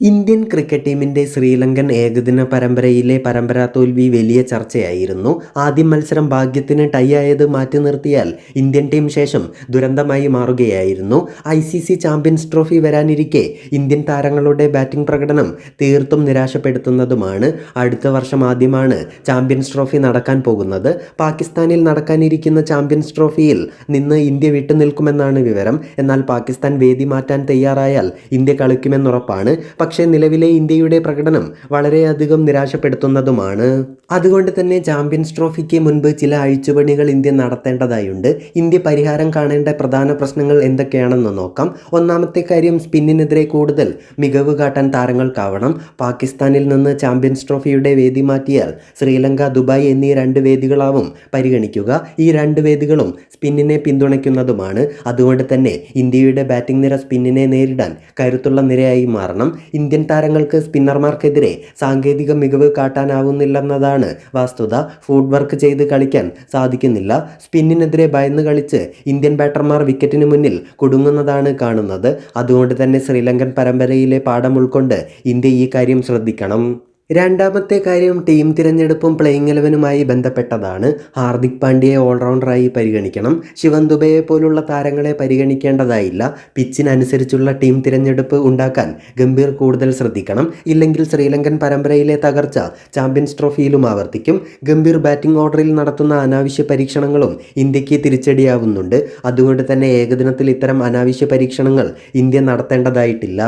Indian cricket ടീമിന്റെ ശ്രീലങ്കൻ ഏകദിന പരമ്പരയിലെ പരമ്പരാ തോൽവി വലിയ ചർച്ചയായിരുന്നു. ആദ്യം മത്സരം ഭാഗ്യത്തിന് ടൈ ആയത് മാറ്റി നിർത്തിയാൽ ഇന്ത്യൻ ടീം ശേഷം ദുരന്തമായി മാറുകയായിരുന്നു. I C C champions trophy വരാനിരിക്കെ Indian താരങ്ങളുടെ ബാറ്റിംഗ് പ്രകടനം തീർത്തും നിരാശപ്പെടുത്തുന്നതുമാണ്. അടുത്ത വർഷം ആദ്യമാണ് ചാമ്പ്യൻസ് ട്രോഫി നടക്കാൻ പോകുന്നത്. പാകിസ്ഥാനിൽ നടക്കാനിരിക്കുന്ന ചാമ്പ്യൻസ് ട്രോഫിയിൽ നിന്ന് ഇന്ത്യ വിട്ടുനിൽക്കുമെന്നാണ് വിവരം. എന്നാൽ പാകിസ്ഥാൻ വേദി മാറ്റാൻ തയ്യാറായാൽ ഇന്ത്യ കളിക്കുമെന്നുറപ്പാണ്. പക്ഷേ നിലവിലെ ഇന്ത്യയുടെ പ്രകടനം വളരെയധികം നിരാശപ്പെടുത്തുന്നതുമാണ്. അതുകൊണ്ട് തന്നെ ചാമ്പ്യൻസ് ട്രോഫിക്ക് മുൻപ് ചില അഴിച്ചുപണികൾ ഇന്ത്യ നടത്തേണ്ടതായുണ്ട്. ഇന്ത്യ പരിഹാരം കാണേണ്ട പ്രധാന പ്രശ്നങ്ങൾ എന്തൊക്കെയാണെന്ന് നോക്കാം. ഒന്നാമത്തെ കാര്യം സ്പിന്നിനെതിരെ കൂടുതൽ മികവ് കാട്ടാൻ താരങ്ങൾക്കാവണം. പാകിസ്ഥാനിൽ നിന്ന് ചാമ്പ്യൻസ് ട്രോഫിയുടെ വേദി മാറ്റിയാൽ ശ്രീലങ്ക ദുബായ് എന്നീ രണ്ട് വേദികളാവും പരിഗണിക്കുക. ഈ രണ്ട് വേദികളും സ്പിന്നിനെ പിന്തുണയ്ക്കുന്നതുമാണ്. അതുകൊണ്ട് തന്നെ ഇന്ത്യയുടെ ബാറ്റിംഗ് നിര സ്പിന്നിനെ നേരിടാൻ കരുത്തുള്ള നിരയായി മാറണം. ഇന്ത്യൻ താരങ്ങൾക്ക് സ്പിന്നർമാർക്കെതിരെ സാങ്കേതിക മികവ് കാട്ടാനാവുന്നില്ലെന്നതാണ് വസ്തുത. ഫുഡ് വർക്ക് ചെയ്ത് കളിക്കാൻ സാധിക്കുന്നില്ല. സ്പിന്നിനെതിരെ ഭയന്ന് കളിച്ച് ഇന്ത്യൻ ബാറ്റർമാർ വിക്കറ്റിന് മുന്നിൽ കുടുങ്ങുന്നതാണ് കാണുന്നത്. അതുകൊണ്ട് തന്നെ ശ്രീലങ്കൻ പരമ്പരയിലെ പാഠം ഉൾക്കൊണ്ട് ഇന്ത്യ ഈ കാര്യം ശ്രദ്ധിക്കണം. രണ്ടാമത്തെ കാര്യം ടീം തിരഞ്ഞെടുപ്പും പ്ലേയിങ് ഇലവനുമായി ബന്ധപ്പെട്ടതാണ്. ഹാർദിക് പാണ്ഡ്യയെ ഓൾറൗണ്ടറായി പരിഗണിക്കണം. ശിവൻ ദുബയെ പോലുള്ള താരങ്ങളെ പരിഗണിക്കേണ്ടതായില്ല. പിച്ചിനനുസരിച്ചുള്ള ടീം തിരഞ്ഞെടുപ്പ് ഉണ്ടാക്കാൻ ഗംഭീർ കൂടുതൽ ശ്രദ്ധിക്കണം. ഇല്ലെങ്കിൽ ശ്രീലങ്കൻ പരമ്പരയിലെ തകർച്ച ചാമ്പ്യൻസ് ട്രോഫിയിലും ആവർത്തിക്കും. ഗംഭീർ ബാറ്റിംഗ് ഓർഡറിൽ നടത്തുന്ന അനാവശ്യ പരീക്ഷണങ്ങളും ഇന്ത്യയ്ക്ക് തിരിച്ചടിയാവുന്നുണ്ട്. അതുകൊണ്ട് തന്നെ ഏകദിനത്തിൽ ഇത്തരം അനാവശ്യ പരീക്ഷണങ്ങൾ ഇന്ത്യ നടത്തേണ്ടതായിട്ടില്ല.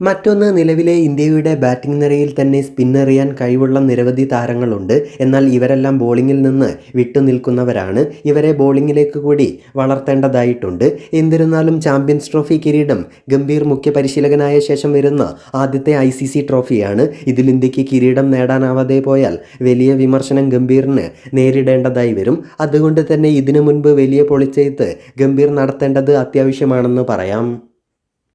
മറ്റൊന്ന് നിലവിലെ ഇന്ത്യയുടെ ബാറ്റിംഗ് നിരയിൽ തന്നെ സ്പിന്നെറിയാൻ കഴിവുള്ള നിരവധി താരങ്ങളുണ്ട്. എന്നാൽ ഇവരെല്ലാം ബോളിങ്ങിൽ നിന്ന് വിട്ടുനിൽക്കുന്നവരാണ് ഇവരെ ബോളിങ്ങിലേക്ക് കൂടി വളർത്തേണ്ടതായിട്ടുണ്ട്. എന്നിരുന്നാലും ചാമ്പ്യൻസ് ട്രോഫി കിരീടം ഗംഭീർ മുഖ്യ പരിശീലകനായ ശേഷം വരുന്ന ആദ്യത്തെ ഐ സി സി ട്രോഫിയാണ് ഇതിൽ ഇന്ത്യയ്ക്ക് കിരീടം നേടാനാവാതെ പോയാൽ വലിയ വിമർശനം ഗംഭീറിന് നേരിടേണ്ടതായി വരും. അതുകൊണ്ട് തന്നെ ഇതിനു മുൻപ് വലിയ പൊളിച്ചെയ്ത്ത് ഗംഭീർ നടത്തേണ്ടത് അത്യാവശ്യമാണെന്ന് പറയാം.